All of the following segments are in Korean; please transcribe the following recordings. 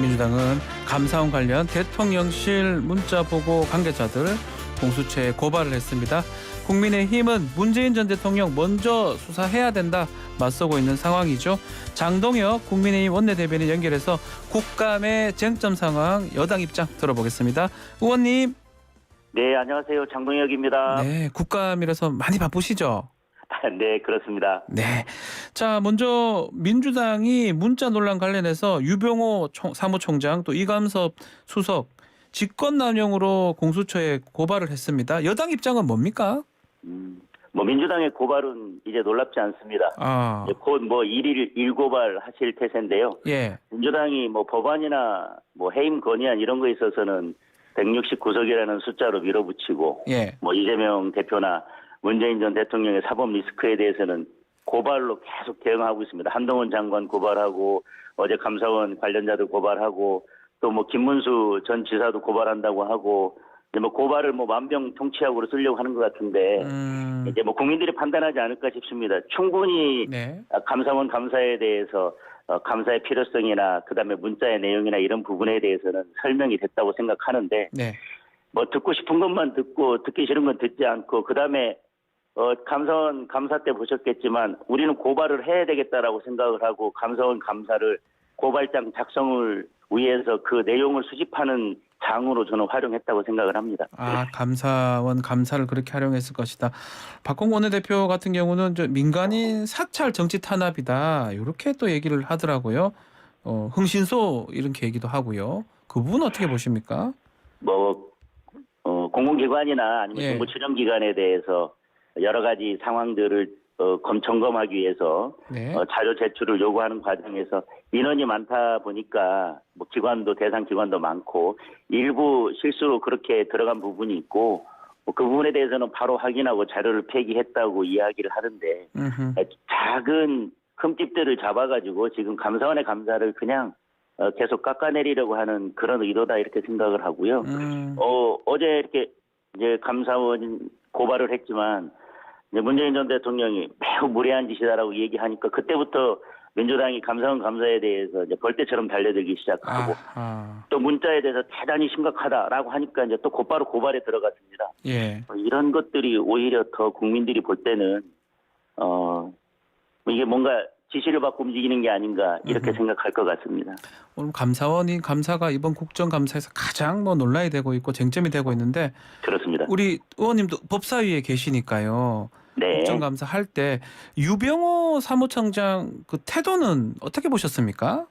민주당은 감사원 관련 대통령실 문자 보고 관계자들 공수처에 고발을 했습니다. 국민의힘은 문재인 전 대통령 먼저 수사해야 된다 맞서고 있는 상황이죠. 장동혁 국민의힘 원내대변인 연결해서 국감의 쟁점 상황 여당 입장 들어보겠습니다. 의원님, 네, 안녕하세요. 장동혁입니다. 네 국감이라서 많이 바쁘시죠? 네, 그렇습니다. 네. 자, 먼저 민주당이 문자 논란 관련해서 유병호 총- 사무총장 또 이감섭 수석 직권남용으로 공수처에 고발을 했습니다. 여당 입장은 뭡니까? 음, 뭐 민주당의 고발은 이제 놀랍지 않습니다. 아, 곧 뭐 일일 일고발 하실 태세인데요. 예, 민주당이 뭐 법안이나 뭐 해임 건의안 이런 거에 있어서는 169석이라는 숫자로 밀어붙이고 예, 뭐 이재명 대표나 문재인 전 대통령의 사법 리스크에 대해서는 고발로 계속 대응하고 있습니다. 한동훈 장관 고발하고 어제 감사원 관련자들 고발하고 또 뭐 김문수 전 지사도 고발한다고 하고 이제 뭐 고발을 뭐 만병통치약으로 쓰려고 하는 것 같은데 음, 이제 뭐 국민들이 판단하지 않을까 싶습니다. 충분히 네, 감사원 감사에 대해서 어, 감사의 필요성이나 그다음에 문자의 내용이나 이런 부분에 대해서는 설명이 됐다고 생각하는데 네, 뭐 듣고 싶은 것만 듣고 듣기 싫은 건 듣지 않고 그다음에 어 감사원 감사 때 보셨겠지만 우리는 고발을 해야 되겠다라고 생각을 하고 감사원 감사를 고발장 작성을 위해서 그 내용을 수집하는 장으로 저는 활용했다고 생각을 합니다. 아 감사원 감사를 그렇게 활용했을 것이다. 박홍 원내대표 같은 경우는 저 민간인 사찰 정치 탄압이다 이렇게 또 얘기를 하더라고요. 어, 흥신소 이렇게 얘기도 하고요. 그 부분 어떻게 보십니까? 뭐 어, 공공기관이나 아니면 예. 정부 출연기관에 대해서 여러 가지 상황들을 어, 검 점검하기 위해서 네, 어, 자료 제출을 요구하는 과정에서 인원이 많다 보니까 뭐 기관도 대상 기관도 많고 일부 실수로 그렇게 들어간 부분이 있고 뭐 그 부분에 대해서는 바로 확인하고 자료를 폐기했다고 이야기를 하는데 음흠. 작은 흠집들을 잡아가지고 지금 감사원의 감사를 그냥 어, 계속 깎아내리려고 하는 그런 의도다 이렇게 생각을 하고요. 음, 어, 어제 이렇게 이제 감사원 고발을 했지만 이제 문재인 전 대통령이 매우 무례한 짓이다라고 얘기하니까 그때부터 민주당이 감사원 감사에 대해서 이제 벌떼처럼 달려들기 시작하고 아, 또 문자에 대해서 대단히 심각하다라고 하니까 이제 또 곧바로 고발에 들어갔습니다. 예. 어, 이런 것들이 오히려 더 국민들이 볼 때는 어 이게 뭔가 지시를 받고 움직이는 게 아닌가 이렇게 음흠. 생각할 것 같습니다. 오늘 감사원이 감사가 이번 국정감사에서 가장 뭐 논란이 되고 있고 쟁점이 되고 있는데 그렇습니다. 우리 의원님도 법사위에 계시니까요. 네. 국정감사 할 때 유병호 사무총장 그 태도는 어떻게 보셨습니까?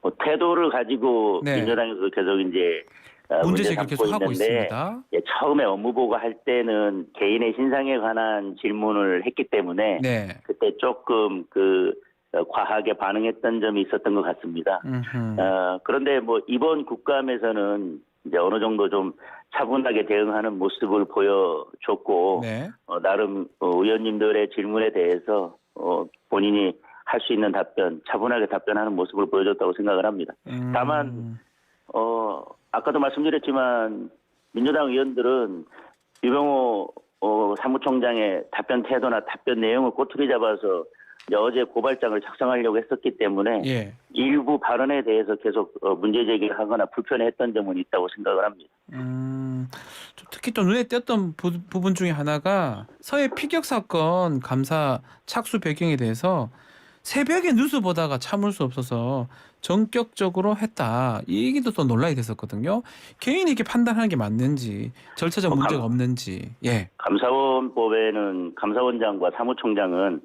뭐 태도를 가지고 네. 민주당에서 계속 이제 어, 문제 삼고 계속 하고 있는데 있습니다. 예, 처음에 업무 보고 할 때는 개인의 신상에 관한 질문을 했기 때문에 네. 그때 조금 그 어, 과하게 반응했던 점이 있었던 것 같습니다. 어, 그런데 뭐 이번 국감에서는 이제 어느 정도 좀 차분하게 대응하는 모습을 보여줬고 네. 어, 나름 어, 의원님들의 질문에 대해서 어, 본인이 할 수 있는 답변, 차분하게 답변하는 모습을 보여줬다고 생각을 합니다. 음, 다만 어, 아까도 말씀드렸지만 민주당 의원들은 유병호 어, 사무총장의 답변 태도나 답변 내용을 꼬투리 잡아서 어제 고발장을 작성하려고 했었기 때문에 예. 일부 발언에 대해서 계속 어, 문제 제기를 하거나 불편했던 점은 있다고 생각을 합니다. 음, 좀 특히 또 눈에 띄었던 부, 부분 중에 하나가 서해 피격 사건 감사 착수 배경에 대해서 새벽에 뉴스 보다가 참을 수 없어서 전격적으로 했다. 이 얘기도 또 논란이 됐었거든요. 개인이 이렇게 판단하는 게 맞는지 절차적 어, 문제가 감- 없는지. 예. 감사원법에는 감사원장과 사무총장은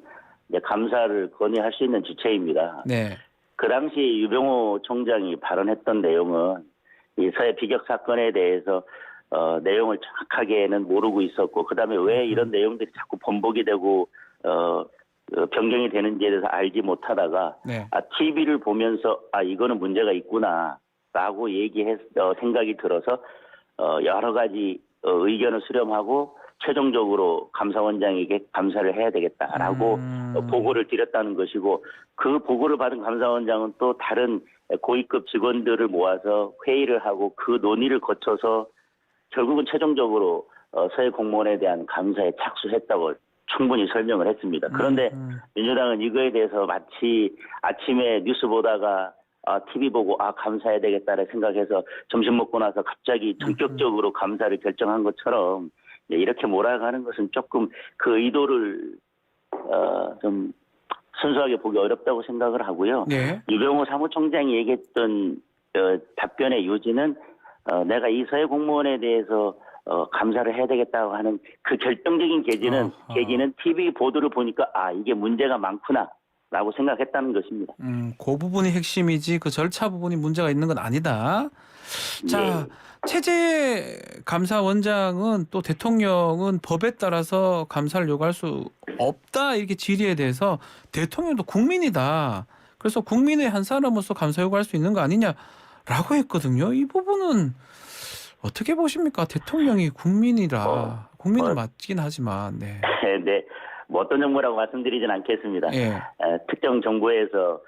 이제 감사를 건의할 수 있는 주체입니다. 네. 그 당시 유병호 총장이 발언했던 내용은 이 서해 비격 사건에 대해서 어, 내용을 정확하게는 모르고 있었고 그다음에 왜 이런 내용들이 자꾸 번복이 되고 어, 어, 변경이 되는지에 대해서 알지 못하다가 네. 아, TV를 보면서 아 이거는 문제가 있구나라고 얘기했 어, 생각이 들어서 어, 여러 가지 어, 의견을 수렴하고 최종적으로 감사원장에게 감사를 해야 되겠다라고 음. 어, 보고를 드렸다는 것이고 그 보고를 받은 감사원장은 또 다른 고위급 직원들을 모아서 회의를 하고 그 논의를 거쳐서 결국은 최종적으로 어, 서해 공무원에 대한 감사에 착수했다고 충분히 설명을 했습니다. 그런데 음, 민주당은 이거에 대해서 마치 아침에 뉴스 보다가 아, TV 보고 아 감사해야 되겠다를 생각해서 점심 먹고 나서 갑자기 전격적으로 감사를 결정한 것처럼 이제 이렇게 몰아가는 것은 조금 그 의도를 어, 좀 순수하게 보기 어렵다고 생각을 하고요. 네. 유병호 사무총장이 얘기했던 어, 답변의 요지는 어, 내가 이 서해 공무원에 대해서 어, 감사를 해야 되겠다고 하는 그 결정적인 계기는 아하. 계기는 TV 보도를 보니까 아 이게 문제가 많구나 라고 생각했다는 것입니다. 음, 그 부분이 핵심이지 그 절차 부분이 문제가 있는 건 아니다. 자, 네. 체제 감사원장은 또 대통령은 법에 따라서 감사를 요구할 수 없다 이렇게 질의에 대해서 대통령도 국민이다. 그래서 국민의 한 사람으로서 감사 요구할 수 있는 거 아니냐라고 했거든요. 이 부분은 어떻게 보십니까? 대통령이 국민이라 어, 국민은 어. 맞긴 하지만 네. 네, 뭐 어떤 정보라고 말씀드리진 않겠습니다. 예. 에, 특정 정부에서 어,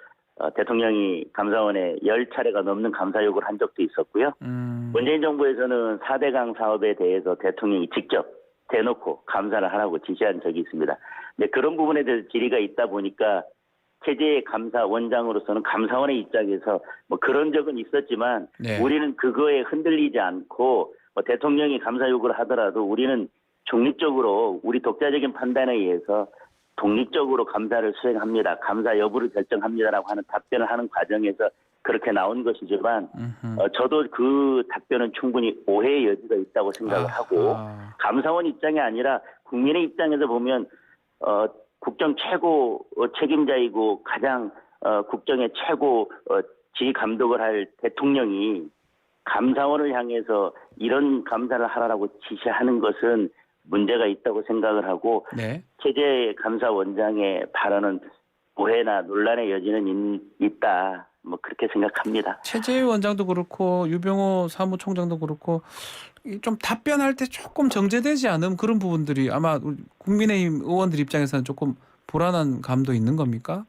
대통령이 감사원에 열 차례가 넘는 감사 요구를 한 적도 있었고요. 음. 문재인 정부에서는 4대강 사업에 대해서 대통령이 직접 대놓고 감사를 하라고 지시한 적이 있습니다. 근데 그런 부분에 대해서 질의가 있다 보니까 체제 감사원장으로서는 감사원의 입장에서 뭐 그런 적은 있었지만 네. 우리는 그거에 흔들리지 않고 뭐 대통령이 감사 요구를 하더라도 우리는 중립적으로 우리 독자적인 판단에 의해서 독립적으로 감사를 수행합니다. 감사 여부를 결정합니다라고 하는 답변을 하는 과정에서 그렇게 나온 것이지만. 어, 저도 그 답변은 충분히 오해의 여지가 있다고 생각을 하고 아하. 감사원 입장이 아니라 국민의 입장에서 보면 어, 국정 최고 어, 책임자이고 가장 어, 국정의 최고 어, 지휘 감독을 할 대통령이 감사원을 향해서 이런 감사를 하라고 지시하는 것은 문제가 있다고 생각을 하고 네. 체제 감사원장의 발언은 오해나 논란의 여지는 있, 있다. 뭐 그렇게 생각합니다. 최재희 원장도 그렇고 유병호 사무총장도 그렇고 이좀 답변할 때 조금 정제되지 않은 그런 부분들이 아마 국민의힘 의원들 입장에서는 조금 불안한 감도 있는 겁니까?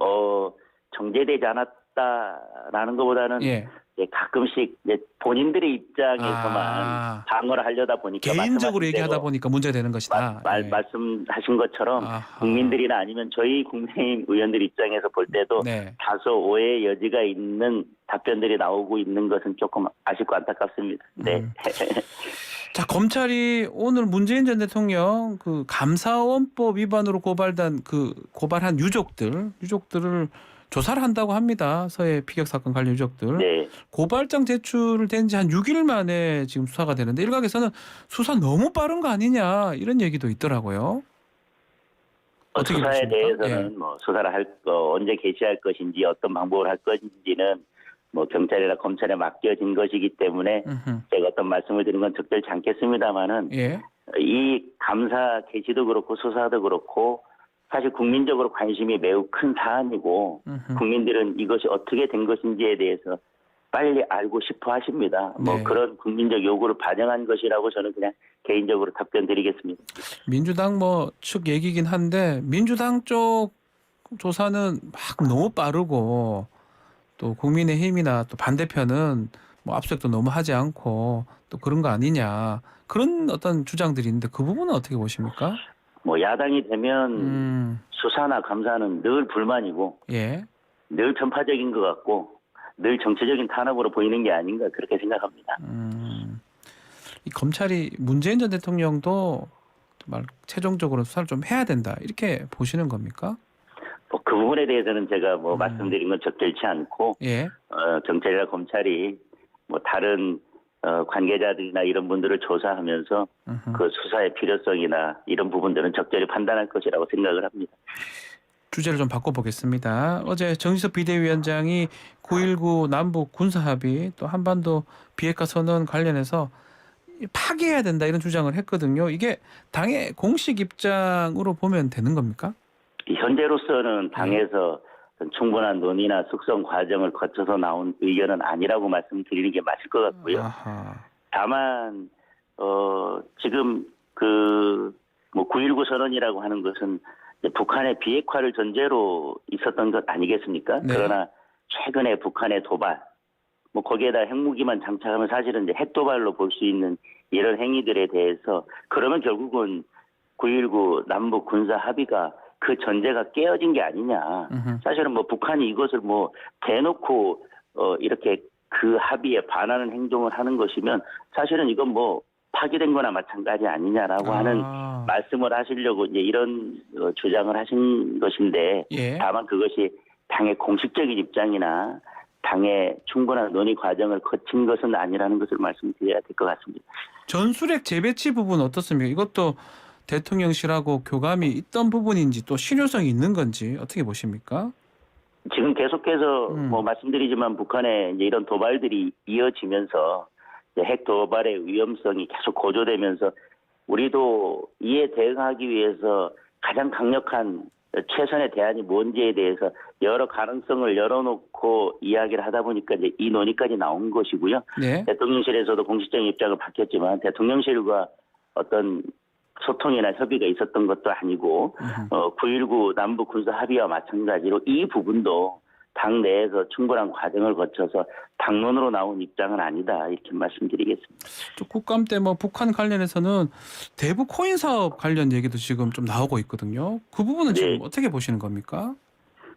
어 정제되지 않았다라는 것보다는 예. 이제 가끔씩 이제 본인들의 입장에서만 아. 방어를 하려다 보니까 개인적으로 말씀하신 얘기하다 대로 보니까 문제 되는 것이다. 마- 말, 예. 말씀하신 것처럼 아하. 국민들이나 아니면 저희 국민의힘 의원들 입장에서 볼 때도 네. 다소 오해의 여지가 있는 답변들이 나오고 있는 것은 조금 아쉽고 안타깝습니다. 네. 음. 자 검찰이 오늘 문재인 전 대통령 그 감사원법 위반으로 고발된 그 고발한 유족들 유족들을 조사를 한다고 합니다. 서해 피격 사건 관련 유족들. 네. 고발장 제출된 지 한 6일 만에 지금 수사가 되는데 일각에서는 수사 너무 빠른 거 아니냐 이런 얘기도 있더라고요. 어, 어떻게 수사에 보십니까? 대해서는 예. 뭐 수사를 할 거, 언제 개시할 것인지 어떤 방법을 할 것인지는 뭐 경찰이나 검찰에 맡겨진 것이기 때문에 음흠. 제가 어떤 말씀을 드리는 건 적절치 않겠습니다만은 예. 이 감사 개시도 그렇고 수사도 그렇고 사실 국민적으로 관심이 매우 큰 사안이고 음흠. 국민들은 이것이 어떻게 된 것인지에 대해서 빨리 알고 싶어 하십니다. 뭐 네. 그런 국민적 요구를 반영한 것이라고 저는 그냥 개인적으로 답변 드리겠습니다. 민주당 뭐 측 얘기긴 한데 민주당 쪽 조사는 막 너무 빠르고 또 국민의힘이나 또 반대편은 뭐 압수수색도 너무 하지 않고 또 그런 거 아니냐 그런 어떤 주장들이 있는데 그 부분은 어떻게 보십니까? 뭐 야당이 되면 음, 수사나 감사는 늘 불만이고 예. 늘 편파적인 것 같고 늘 정치적인 탄압으로 보이는 게 아닌가 그렇게 생각합니다. 음, 이 검찰이 문재인 전 대통령도 말 최종적으로 수사를 좀 해야 된다 이렇게 보시는 겁니까? 뭐 그 부분에 대해서는 제가 뭐 음. 말씀드린 건 적절치 않고 예. 어, 경찰이나 검찰이 뭐 다른 어, 관계자들이나 이런 분들을 조사하면서. 그 수사의 필요성이나 이런 부분들은 적절히 판단할 것이라고 생각을 합니다. 주제를 좀 바꿔보겠습니다. 어제 정지석 비대위원장이 9.19 남북 군사합의 또 한반도 비핵화 선언 관련해서 파기해야 된다 이런 주장을 했거든요. 이게 당의 공식 입장으로 보면 되는 겁니까? 이 현재로서는 당에서 충분한 논의나 숙성 과정을 거쳐서 나온 의견은 아니라고 말씀드리는 게 맞을 것 같고요. 아하. 다만 어 지금 그 뭐 9.19 선언이라고 하는 것은 북한의 비핵화를 전제로 있었던 것 아니겠습니까? 네. 그러나 최근에 북한의 도발 뭐 거기에다 핵무기만 장착하면 사실은 이제 핵도발로 볼 수 있는 이런 행위들에 대해서 그러면 결국은 9.19 남북 군사 합의가 그 전제가 깨어진 게 아니냐. 음흠. 사실은 뭐 북한이 이것을 뭐 대놓고 어 이렇게 그 합의에 반하는 행동을 하는 것이면 사실은 이건 뭐 파기된 거나 마찬가지 아니냐라고 하는 아, 말씀을 하시려고 이제 이런 어, 주장을 하신 것인데 예. 다만 그것이 당의 공식적인 입장이나 당의 충분한 논의 과정을 거친 것은 아니라는 것을 말씀드려야 될 것 같습니다. 전술핵 재배치 부분 어떻습니까? 이것도 대통령실하고 교감이 있던 부분인지 또 실효성이 있는 건지 어떻게 보십니까? 지금 계속해서 음. 뭐 말씀드리지만 북한의 이제 이런 도발들이 이어지면서 이제 핵 도발의 위험성이 계속 고조되면서 우리도 이에 대응하기 위해서 가장 강력한 최선의 대안이 뭔지에 대해서 여러 가능성을 열어놓고 이야기를 하다 보니까 이제 이 논의까지 나온 것이고요. 네. 대통령실에서도 공식적인 입장을 밝혔지만 대통령실과 어떤 소통이나 협의가 있었던 것도 아니고 음흠. 어, 9.19 남북 군사 합의와 마찬가지로 이 부분도 당 내에서 충분한 과정을 거쳐서 당론으로 나온 입장은 아니다 이렇게 말씀드리겠습니다. 또 국감 때 뭐 북한 관련해서는 대북 코인 사업 관련 얘기도 지금 좀 나오고 있거든요. 그 부분은 지금 네. 어떻게 보시는 겁니까?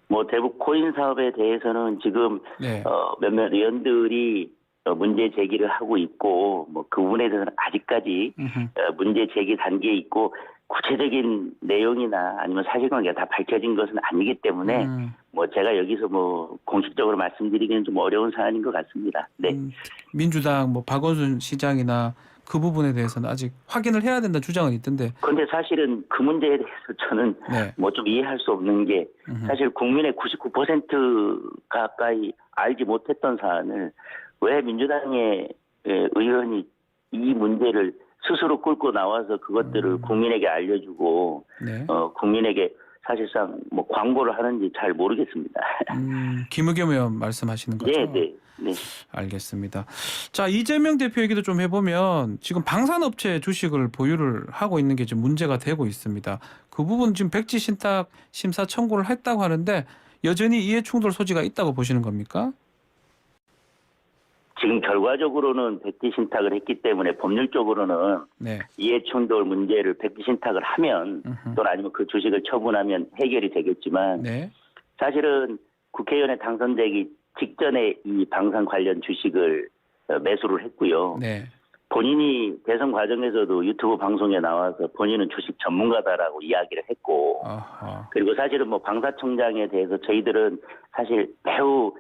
뭐 대북 코인 사업에 대해서는 지금 네. 어, 몇몇 의원들이 어, 문제 제기를 하고 있고 뭐 그 부분에 대해서는 아직까지. 어, 문제 제기 단계에 있고 구체적인 내용이나 아니면 사실관계가 다 밝혀진 것은 아니기 때문에 음, 뭐 제가 여기서 뭐 공식적으로 말씀드리기는 좀 어려운 사안인 것 같습니다. 네. 음, 민주당 뭐 박원순 시장이나 그 부분에 대해서는 아직 확인을 해야 된다는 주장은 있던데. 그런데 사실은 그 문제에 대해서 저는 네. 뭐좀 이해할 수 없는 게. 사실 국민의 99% 가까이 알지 못했던 사안을 왜 민주당의 예, 의원이 이 문제를 스스로 끌고 나와서 그것들을 음. 국민에게 알려주고 네. 어, 국민에게 사실상 뭐 광고를 하는지 잘 모르겠습니다. 음, 김의겸 의원 말씀하시는 거죠? 네, 네, 네. 알겠습니다. 자 이재명 대표 얘기도 좀 해보면 지금 방산업체 주식을 보유를 하고 있는 게좀 문제가 되고 있습니다. 그 부분 지금 백지 신탁 심사 청구를 했다고 하는데 여전히 이해 충돌 소지가 있다고 보시는 겁니까? 지금 결과적으로는 백지 신탁을 했기 때문에 법률적으로는 네. 이해충돌 문제를 백지 신탁을 하면. 또는 아니면 그 주식을 처분하면 해결이 되겠지만 네. 사실은 국회의원에 당선되기 직전에 이 방산 관련 주식을 어, 매수를 했고요. 네. 본인이 대선 과정에서도 유튜브 방송에 나와서 본인은 주식 전문가다라고 이야기를 했고 아하. 그리고 사실은 뭐 방사청장에 대해서 저희들은 사실 매우 어,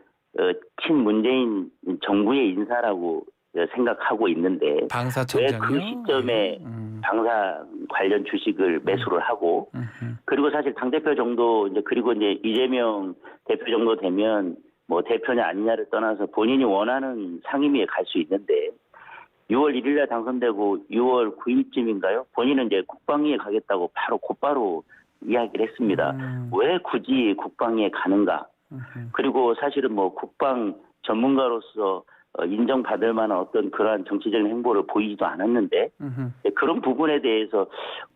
친문재인 정부의 인사라고 어, 생각하고 있는데 왜? 그 시점에 음. 방사 관련 주식을 매수를 하고 음흠. 그리고 사실 당 대표 정도 이제 그리고 이제 이재명 대표 정도 되면 뭐 대표냐 아니냐를 떠나서 본인이 원하는 상임위에 갈 수 있는데 6월 1일 날 당선되고 6월 9일쯤인가요? 본인은 이제 국방위에 가겠다고 바로 곧바로 이야기를 했습니다. 음. 왜 굳이 국방위에 가는가? 음흠. 그리고 사실은 뭐 국방 전문가로서 어, 인정받을 만한 어떤 그러한 정치적인 행보를 보이지도 않았는데. 네, 그런 부분에 대해서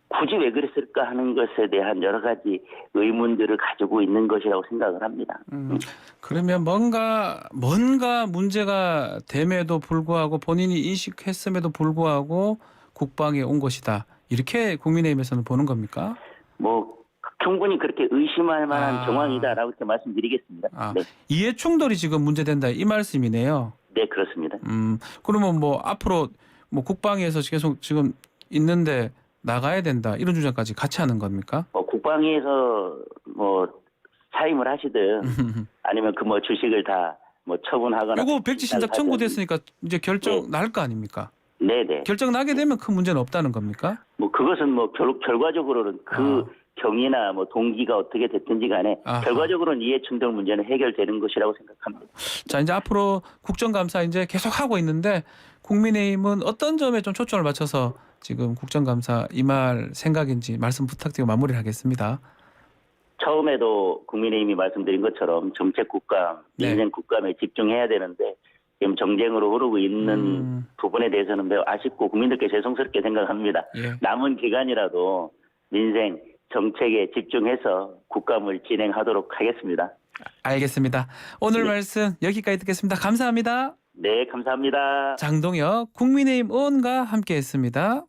굳이 왜 그랬을까 하는 것에 대한 여러 가지 의문들을 가지고 있는 것이라고 생각을 합니다. 음, 그러면 뭔가 뭔가 문제가 됨에도 불구하고 본인이 인식했음에도 불구하고 국방에 온 것이다. 이렇게 국민의힘에서는 보는 겁니까? 뭐 충분히 그렇게 의심할 만한 아. 정황이다라고 이렇게 말씀드리겠습니다. 아. 네, 이해 충돌이 지금 문제된다 이 말씀이네요. 네 그렇습니다. 음, 그러면 뭐 앞으로 뭐 국방위에서 계속 지금 있는데 나가야 된다 이런 주장까지 같이 하는 겁니까? 뭐 국방위에서 뭐 사임을 하시든 아니면 그 뭐 주식을 다 뭐 처분하거나 이거 백지 신탁 청구됐으니까 이제 결정 날거 아닙니까? 네 네. 결정 나게 되면 큰 문제는 없다는 겁니까? 뭐 그것은 뭐 결, 결과적으로는 그 아. 경위나 뭐 동기가 어떻게 됐든지 간에 아하. 결과적으로는 이해충돌 문제는 해결되는 것이라고 생각합니다. 자 이제 앞으로 국정감사 이제 계속 하고 있는데 국민의힘은 어떤 점에 좀 초점을 맞춰서 지금 국정감사 임할 생각인지 말씀 부탁드리고 마무리를 하겠습니다. 처음에도 국민의힘이 말씀드린 것처럼 정책 국감, 네. 민생 국감에 집중해야 되는데 지금 정쟁으로 흐르고 있는 음, 부분에 대해서는 매우 아쉽고 국민들께 죄송스럽게 생각합니다. 예. 남은 기간이라도 민생 정책에 집중해서 국감을 진행하도록 하겠습니다. 알겠습니다. 오늘 네. 말씀 여기까지 듣겠습니다. 감사합니다. 네, 감사합니다. 장동혁 국민의힘 의원과 함께했습니다.